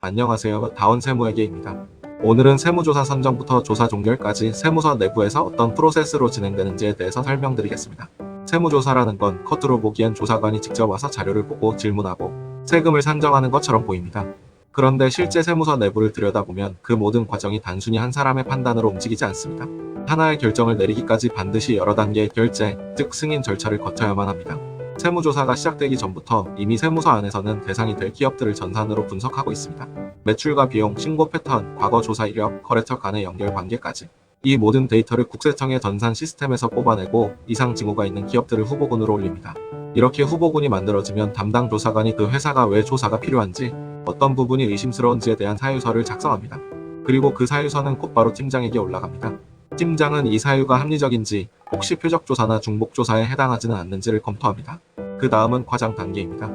안녕하세요. 다원 세무회계입니다. 오늘은 세무조사 선정부터 조사 종결까지 세무서 내부에서 어떤 프로세스로 진행되는지에 대해서 설명드리겠습니다. 세무조사라는 건 겉으로 보기엔 조사관이 직접 와서 자료를 보고 질문하고 세금을 산정하는 것처럼 보입니다. 그런데 실제 세무서 내부를 들여다보면 그 모든 과정이 단순히 한 사람의 판단으로 움직이지 않습니다. 하나의 결정을 내리기까지 반드시 여러 단계의 결제, 즉 승인 절차를 거쳐야만 합니다. 세무조사가 시작되기 전부터 이미 세무서 안에서는 대상이 될 기업들을 전산으로 분석하고 있습니다. 매출과 비용, 신고 패턴, 과거 조사 이력, 거래처 간의 연결 관계까지. 이 모든 데이터를 국세청의 전산 시스템에서 뽑아내고 이상 징후가 있는 기업들을 후보군으로 올립니다. 이렇게 후보군이 만들어지면 담당 조사관이 그 회사가 왜 조사가 필요한지, 어떤 부분이 의심스러운지에 대한 사유서를 작성합니다. 그리고 그 사유서는 곧바로 팀장에게 올라갑니다. 팀장은 이 사유가 합리적인지, 혹시 표적조사나 중복조사에 해당하지는 않는지를 검토합니다. 그 다음은 과장 단계입니다.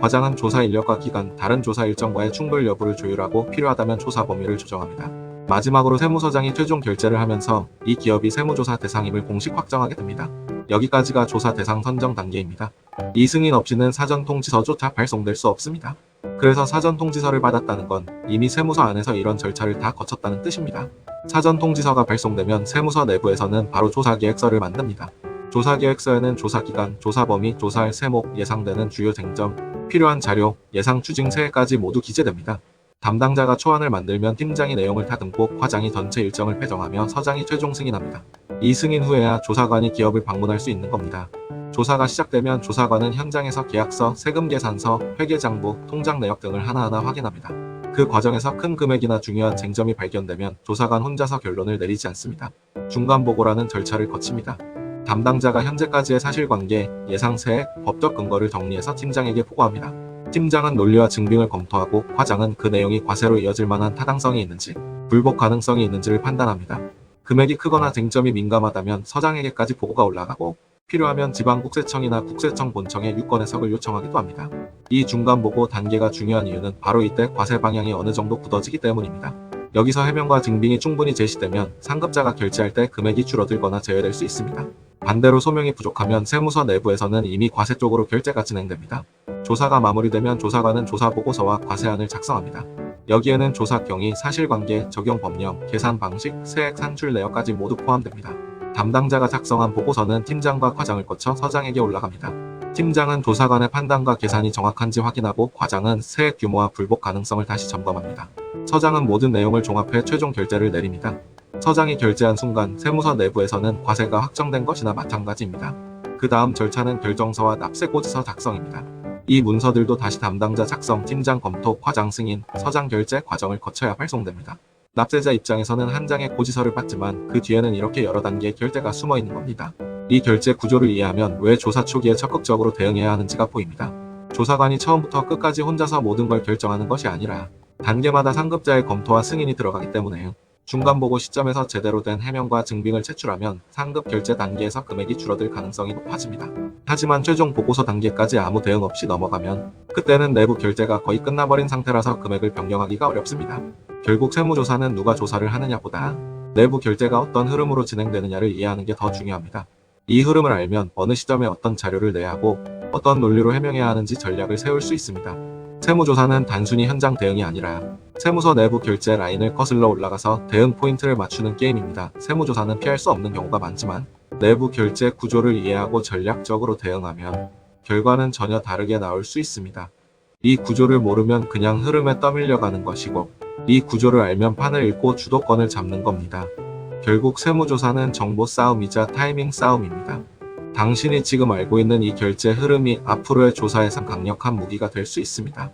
과장은 조사 인력과 기간, 다른 조사 일정과의 충돌 여부를 조율하고 필요하다면 조사 범위를 조정합니다. 마지막으로 세무서장이 최종 결제를 하면서 이 기업이 세무조사 대상임을 공식 확정하게 됩니다. 여기까지가 조사 대상 선정 단계입니다. 이 승인 없이는 사전 통지서조차 발송될 수 없습니다. 그래서 사전 통지서를 받았다는 건 이미 세무서 안에서 이런 절차를 다 거쳤다는 뜻입니다. 사전 통지서가 발송되면 세무서 내부에서는 바로 조사 계획서를 만듭니다. 조사 계획서에는 조사 기간, 조사 범위, 조사할 세목, 예상되는 주요 쟁점, 필요한 자료, 예상 추징세까지 모두 기재됩니다. 담당자가 초안을 만들면 팀장이 내용을 다듬고 과장이 전체 일정을 배정하며 서장이 최종 승인합니다. 이 승인 후에야 조사관이 기업을 방문할 수 있는 겁니다. 조사가 시작되면 조사관은 현장에서 계약서, 세금 계산서, 회계장부, 통장 내역 등을 하나하나 확인합니다. 그 과정에서 큰 금액이나 중요한 쟁점이 발견되면 조사관 혼자서 결론을 내리지 않습니다. 중간 보고라는 절차를 거칩니다. 담당자가 현재까지의 사실관계, 예상세액, 법적 근거를 정리해서 팀장에게 보고합니다. 팀장은 논리와 증빙을 검토하고 과장은 그 내용이 과세로 이어질 만한 타당성이 있는지, 불복 가능성이 있는지를 판단합니다. 금액이 크거나 쟁점이 민감하다면 서장에게까지 보고가 올라가고 필요하면 지방국세청이나 국세청 본청에 유권 해석을 요청하기도 합니다. 이 중간 보고 단계가 중요한 이유는 바로 이때 과세 방향이 어느 정도 굳어지기 때문입니다. 여기서 해명과 증빙이 충분히 제시되면 상급자가 결제할 때 금액이 줄어들거나 제외될 수 있습니다. 반대로 소명이 부족하면 세무서 내부에서는 이미 과세 쪽으로 결제가 진행됩니다. 조사가 마무리되면 조사관은 조사 보고서와 과세안을 작성합니다. 여기에는 조사 경위, 사실관계, 적용 법령, 계산 방식, 세액 산출 내역까지 모두 포함됩니다. 담당자가 작성한 보고서는 팀장과 과장을 거쳐 서장에게 올라갑니다. 팀장은 조사관의 판단과 계산이 정확한지 확인하고 과장은 세액 규모와 불복 가능성을 다시 점검합니다. 서장은 모든 내용을 종합해 최종 결제를 내립니다. 서장이 결제한 순간 세무서 내부에서는 과세가 확정된 것이나 마찬가지입니다. 그 다음 절차는 결정서와 납세고지서 작성입니다. 이 문서들도 다시 담당자 작성, 팀장 검토, 과장 승인, 서장 결제 과정을 거쳐야 발송됩니다. 납세자 입장에서는 한 장의 고지서를 받지만 그 뒤에는 이렇게 여러 단계의 결제가 숨어 있는 겁니다. 이 결제 구조를 이해하면 왜 조사 초기에 적극적으로 대응해야 하는지가 보입니다. 조사관이 처음부터 끝까지 혼자서 모든 걸 결정하는 것이 아니라 단계마다 상급자의 검토와 승인이 들어가기 때문에요. 중간 보고 시점에서 제대로 된 해명과 증빙을 제출하면 상급 결제 단계에서 금액이 줄어들 가능성이 높아집니다. 하지만 최종 보고서 단계까지 아무 대응 없이 넘어가면 그때는 내부 결제가 거의 끝나버린 상태라서 금액을 변경하기가 어렵습니다. 결국 세무조사는 누가 조사를 하느냐보다 내부 결제가 어떤 흐름으로 진행되느냐를 이해하는 게 더 중요합니다. 이 흐름을 알면 어느 시점에 어떤 자료를 내야 하고 어떤 논리로 해명해야 하는지 전략을 세울 수 있습니다. 세무조사는 단순히 현장 대응이 아니라 세무서 내부 결제 라인을 거슬러 올라가서 대응 포인트를 맞추는 게임입니다. 세무조사는 피할 수 없는 경우가 많지만 내부 결제 구조를 이해하고 전략적으로 대응하면 결과는 전혀 다르게 나올 수 있습니다. 이 구조를 모르면 그냥 흐름에 떠밀려가는 것이고 이 구조를 알면 판을 읽고 주도권을 잡는 겁니다. 결국 세무조사는 정보 싸움이자 타이밍 싸움입니다. 당신이 지금 알고 있는 이 결제 흐름이 앞으로의 조사에선 강력한 무기가 될 수 있습니다.